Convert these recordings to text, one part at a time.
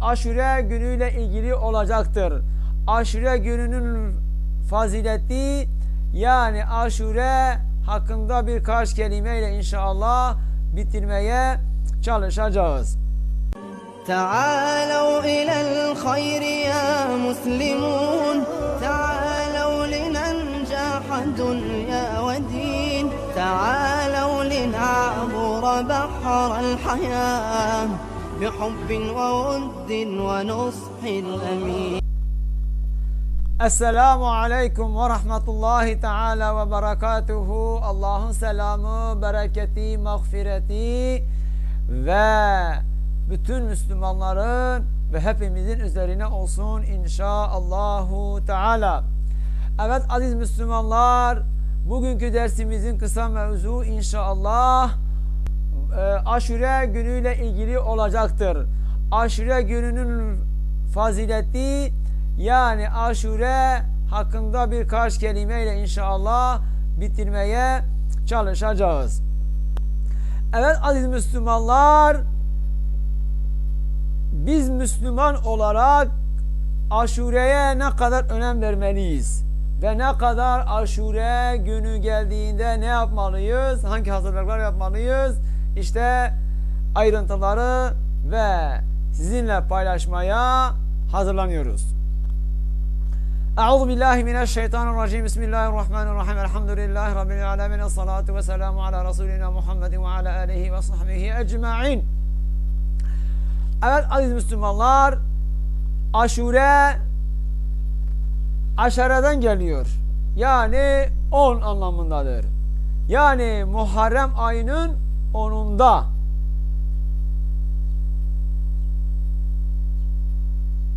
aşure günüyle ilgili olacaktır. Aşure gününün fazileti yani aşure hakkında birkaç kelimeyle inşallah bitirmeye çalışacağız. تعالوا إلى الخير يا مسلمون تعالوا لننجح دنيا ودين تعالوا لنعبر بحر الحياة بحب وود ونصح الأمين Esselamu Aleyküm ve Rahmetullahi Teala ve Berekatuhu. Allah'ın selamı, bereketi, mağfireti ve bütün Müslümanların ve hepimizin üzerine olsun inşaallahu Teala. Evet aziz Müslümanlar, bugünkü dersimizin kısa mevzu inşallah e, aşure günüyle ilgili olacaktır. Aşure gününün fazileti yani aşure hakkında birkaç kelimeyle inşallah bitirmeye çalışacağız. Evet aziz Müslümanlar biz Müslüman olarak aşureye ne kadar önem vermeliyiz? Ve ne kadar aşure günü geldiğinde ne yapmalıyız? Hangi hazırlıklar yapmalıyız? İşte ayrıntıları ve sizinle paylaşmaya hazırlanıyoruz. Euzu billahi mineşşeytanirracim. Bismillahirrahmanirrahim. Elhamdülillahi rabbil alamin. Salatu ve selamu ala resulina Muhammedin ve ala alihi ve sahbihi ecmaîn. Evet aziz Müslümanlar, Aşure aşareden geliyor. Yani 10 anlamındadır. Yani Muharrem ayının 10'unda.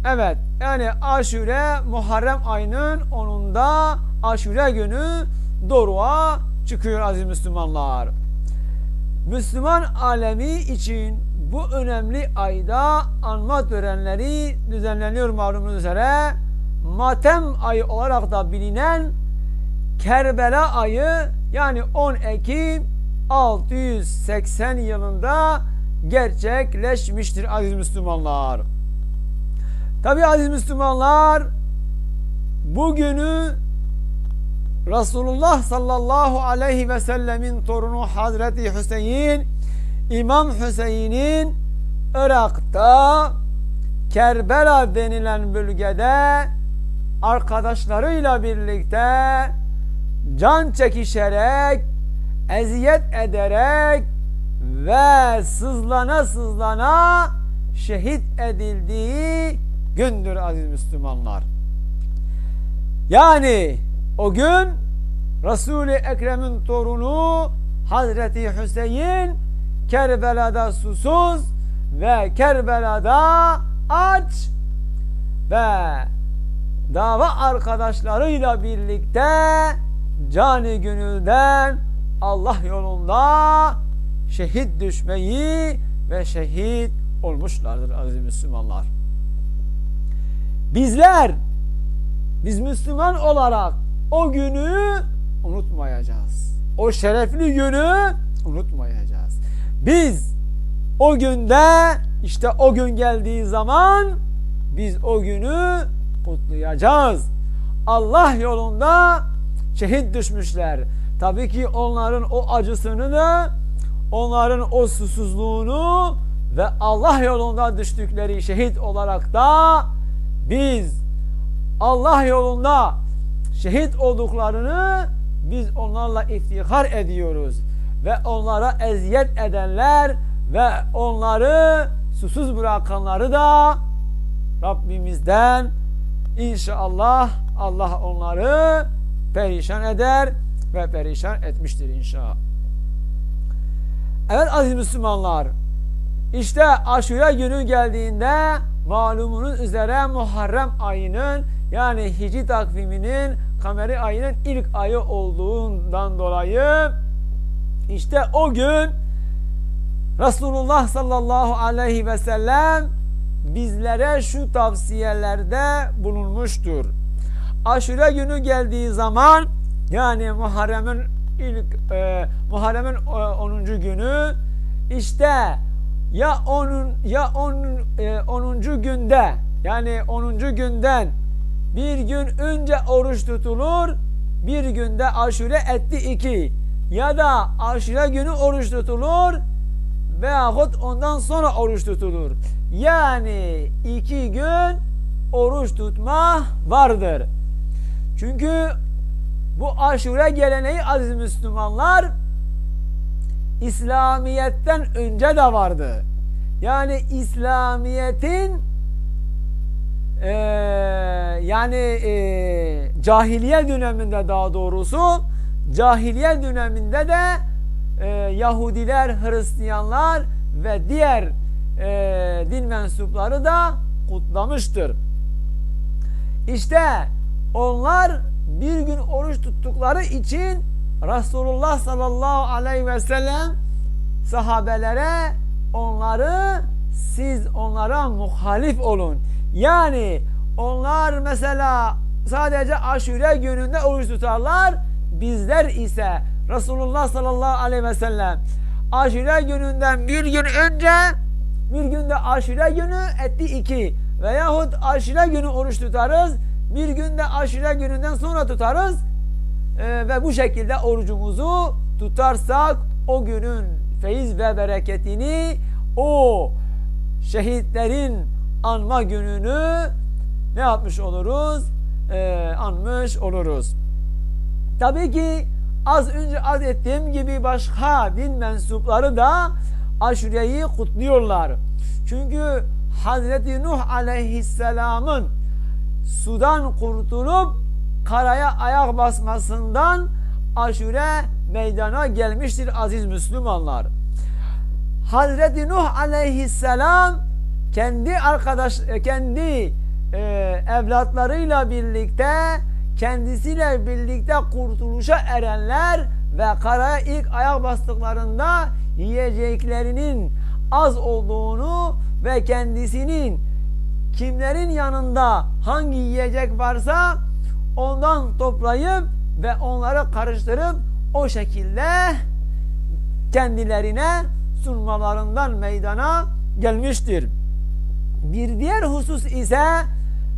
Evet yani aşure Muharrem ayının 10'unda aşure günü doruğa çıkıyor aziz Müslümanlar. Müslüman alemi için bu önemli ayda anma törenleri düzenleniyor malumunuz üzere. Matem ayı olarak da bilinen Kerbela ayı yani 10 Ekim 680 yılında gerçekleşmiştir aziz Müslümanlar. Tabi aziz Müslümanlar bugünü Resulullah sallallahu aleyhi ve sellemin torunu Hazreti Hüseyin İmam Hüseyin'in Irak'ta Kerbela denilen bölgede arkadaşlarıyla birlikte can çekişerek eziyet ederek ve sızlana sızlana şehit edildiği gündür aziz Müslümanlar. Yani o gün Resul-i Ekrem'in torunu Hazreti Hüseyin Kerbela'da susuz ve Kerbela'da aç ve dava arkadaşlarıyla birlikte cani gönülden Allah yolunda şehit düşmeyi ve şehit olmuşlardır aziz Müslümanlar. Bizler biz Müslüman olarak o günü unutmayacağız. O şerefli günü unutmayacağız. Biz o günde işte o gün geldiği zaman biz o günü kutlayacağız. Allah yolunda şehit düşmüşler. Tabii ki onların o acısını da onların o susuzluğunu ve Allah yolunda düştükleri şehit olarak da biz Allah yolunda şehit olduklarını biz onlarla iftihar ediyoruz. Ve onlara eziyet edenler ve onları susuz bırakanları da Rabbimizden inşallah Allah onları perişan eder ve perişan etmiştir inşallah. Evet aziz Müslümanlar işte aşure günü geldiğinde malumunuz üzere Muharrem ayının yani Hicri takviminin kameri ayının ilk ayı olduğundan dolayı işte o gün Resulullah sallallahu aleyhi ve sellem bizlere şu tavsiyelerde bulunmuştur. Aşure günü geldiği zaman yani Muharrem'in ilk e, Muharrem'in e, 10. günü işte ya onun ya onun e, 10. günde yani 10. günden bir gün önce oruç tutulur bir günde aşure etti iki ya da aşure günü oruç tutulur veyahut ondan sonra oruç tutulur. Yani iki gün oruç tutma vardır. Çünkü bu aşure geleneği aziz Müslümanlar İslamiyet'ten önce de vardı. Yani İslamiyet'in eee, yani eee, cahiliye döneminde daha doğrusu cahiliye döneminde de eee, Yahudiler, Hristiyanlar ve diğer eee, din mensupları da kutlamıştır. İşte onlar bir gün oruç tuttukları için Resulullah sallallahu aleyhi ve sellem sahabelere onları siz onlara muhalif olun. Yani onlar mesela sadece aşure gününde oruç tutarlar. Bizler ise Resulullah sallallahu aleyhi ve sellem aşure gününden bir gün önce bir günde aşure günü etti iki veyahut aşure günü oruç tutarız. Bir günde aşure gününden sonra tutarız. Ee, ve bu şekilde orucumuzu tutarsak o günün feyiz ve bereketini o şehitlerin anma gününü ne yapmış oluruz? Ee, anmış oluruz. Tabii ki az önce az ettiğim gibi başka din mensupları da aşureyi kutluyorlar. Çünkü Hazreti Nuh aleyhisselamın sudan kurtulup karaya ayak basmasından aşure meydana gelmiştir aziz Müslümanlar. Hazreti Nuh aleyhisselam kendi arkadaş kendi e, evlatlarıyla birlikte kendisiyle birlikte kurtuluşa erenler ve karaya ilk ayak bastıklarında yiyeceklerinin az olduğunu ve kendisinin kimlerin yanında hangi yiyecek varsa ondan toplayıp ve onları karıştırıp o şekilde kendilerine sunmalarından meydana gelmiştir. Bir diğer husus ise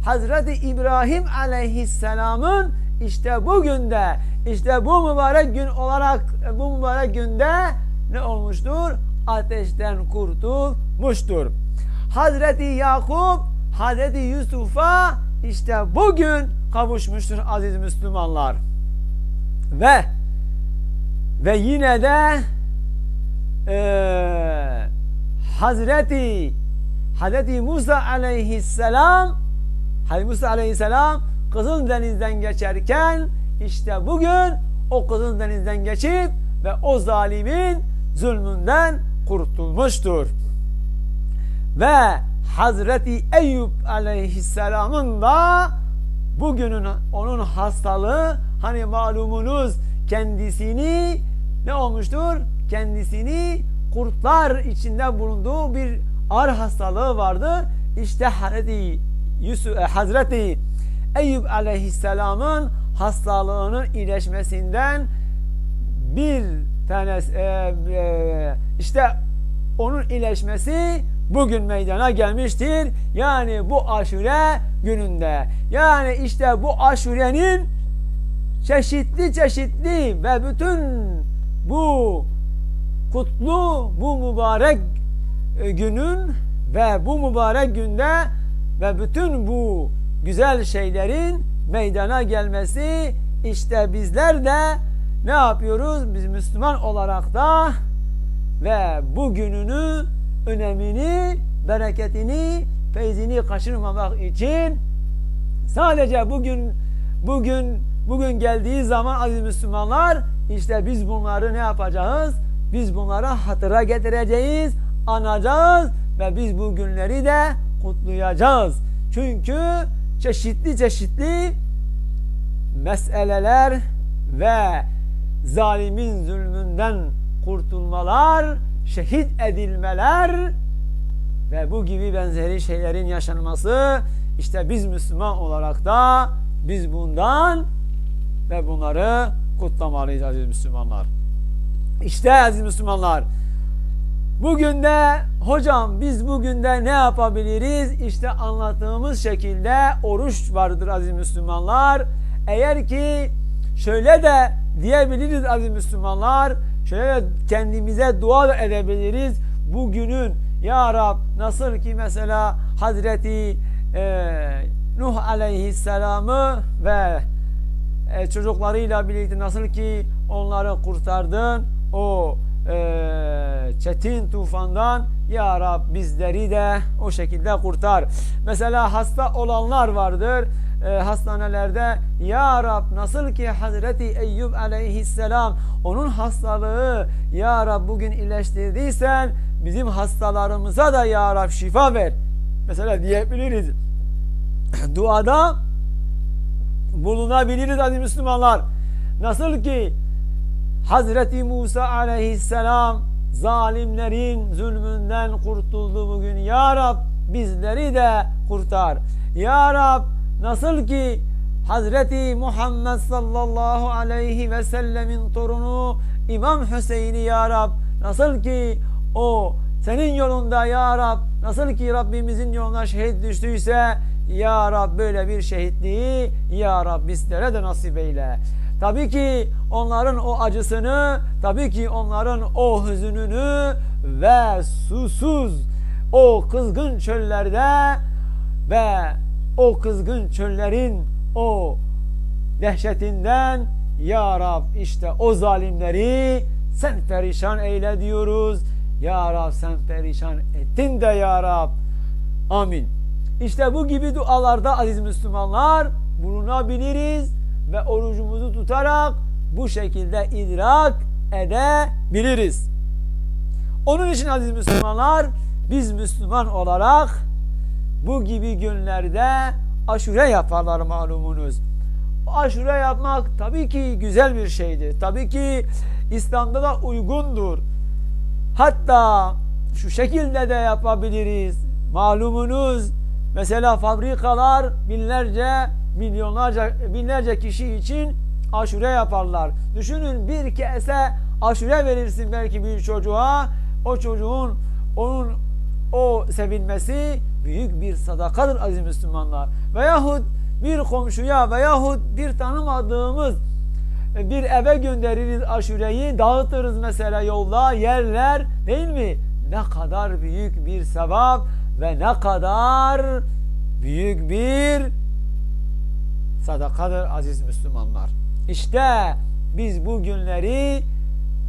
Hazreti İbrahim aleyhisselamın işte bugün de işte bu mübarek gün olarak bu mübarek günde ne olmuştur? Ateşten kurtulmuştur. Hazreti Yakup Hazreti Yusuf'a işte bugün kavuşmuştur aziz Müslümanlar. Ve ve yine de eee Hazreti Hazreti Musa aleyhisselam Hazreti Musa aleyhisselam Kızıl Deniz'den geçerken işte bugün o Kızıl Deniz'den geçip ve o zalimin zulmünden kurtulmuştur. Ve Hazreti Eyüp aleyhisselamın da bugünün onun hastalığı hani malumunuz kendisini ne olmuştur? Kendisini kurtlar içinde bulunduğu bir ağır hastalığı vardı. İşte Hazreti Yusuf, Hazreti Eyüp Aleyhisselam'ın hastalığının iyileşmesinden bir tanesi e, e, işte onun iyileşmesi bugün meydana gelmiştir. Yani bu aşure gününde. Yani işte bu aşurenin çeşitli çeşitli ve bütün bu kutlu, bu mübarek e, günün ve bu mübarek günde ve bütün bu güzel şeylerin meydana gelmesi işte bizler de ne yapıyoruz? Biz Müslüman olarak da ve bu gününü önemini, bereketini, feyzini kaçırmamak için sadece bugün bugün bugün geldiği zaman aziz Müslümanlar işte biz bunları ne yapacağız? Biz bunları hatıra getireceğiz, anacağız ve biz bu günleri de kutlayacağız. Çünkü çeşitli çeşitli meseleler ve zalimin zulmünden kurtulmalar, şehit edilmeler ve bu gibi benzeri şeylerin yaşanması işte biz Müslüman olarak da biz bundan ve bunları kutlamalıyız aziz Müslümanlar. İşte aziz Müslümanlar Bugün de hocam biz bugün de ne yapabiliriz? İşte anlattığımız şekilde oruç vardır aziz Müslümanlar. Eğer ki şöyle de diyebiliriz aziz Müslümanlar. Şöyle kendimize dua edebiliriz. Bugünün ya Rab nasıl ki mesela Hazreti e, Nuh aleyhisselamı ve e, çocuklarıyla birlikte nasıl ki onları kurtardın o e, çetin tufandan ya Rab bizleri de o şekilde kurtar. Mesela hasta olanlar vardır e, hastanelerde ya Rab nasıl ki Hazreti Eyyub aleyhisselam onun hastalığı ya Rab bugün iyileştirdiysen bizim hastalarımıza da ya Rab şifa ver. Mesela diyebiliriz. Duada bulunabiliriz aziz Müslümanlar. Nasıl ki Hazreti Musa aleyhisselam zalimlerin zulmünden kurtuldu bugün. Ya Rab bizleri de kurtar. Ya Rab nasıl ki Hazreti Muhammed sallallahu aleyhi ve sellemin torunu İmam Hüseyin'i Ya Rab nasıl ki o senin yolunda Ya Rab nasıl ki Rabbimizin yoluna şehit düştüyse Ya Rab böyle bir şehitliği Ya Rab bizlere de nasip eyle. Tabii ki onların o acısını, tabii ki onların o hüzününü ve susuz o kızgın çöllerde ve o kızgın çöllerin o dehşetinden Ya Rab işte o zalimleri sen perişan eyle diyoruz. Ya Rab sen perişan ettin de Ya Rab. Amin. İşte bu gibi dualarda aziz Müslümanlar bulunabiliriz ve orucumuzu tutarak bu şekilde idrak edebiliriz. Onun için aziz Müslümanlar biz Müslüman olarak bu gibi günlerde aşure yaparlar malumunuz. Aşure yapmak tabii ki güzel bir şeydir. Tabii ki İslam'da da uygundur. Hatta şu şekilde de yapabiliriz. Malumunuz mesela fabrikalar binlerce milyonlarca binlerce kişi için aşure yaparlar. Düşünün bir kese aşure verirsin belki bir çocuğa. O çocuğun onun o sevinmesi büyük bir sadakadır aziz Müslümanlar. Veyahut bir komşuya veyahut bir tanımadığımız bir eve göndeririz aşureyi dağıtırız mesela yolda yerler değil mi? Ne kadar büyük bir sevap ve ne kadar büyük bir sadakadır aziz Müslümanlar. İşte biz bu günleri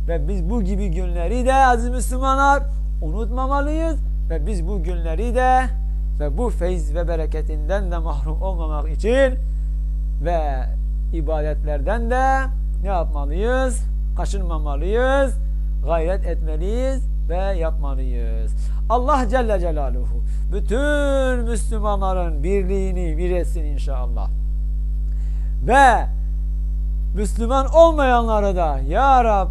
ve biz bu gibi günleri de aziz Müslümanlar unutmamalıyız ve biz bu günleri de ve bu feyz ve bereketinden de mahrum olmamak için ve ibadetlerden de ne yapmalıyız? Kaçınmamalıyız, gayret etmeliyiz ve yapmalıyız. Allah Celle Celaluhu bütün Müslümanların birliğini bir etsin inşallah. Ve Müslüman olmayanları da Ya Rab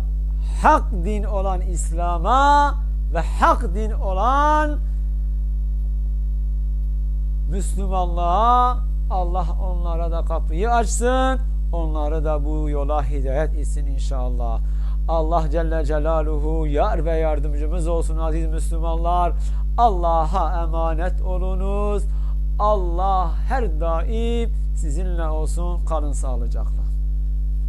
hak din olan İslam'a ve hak din olan Müslümanlığa Allah onlara da kapıyı açsın. Onları da bu yola hidayet etsin inşallah. Allah Celle Celaluhu yar ve yardımcımız olsun aziz Müslümanlar. Allah'a emanet olunuz. Allah her daim sizinle olsun. Kalın sağlıcakla.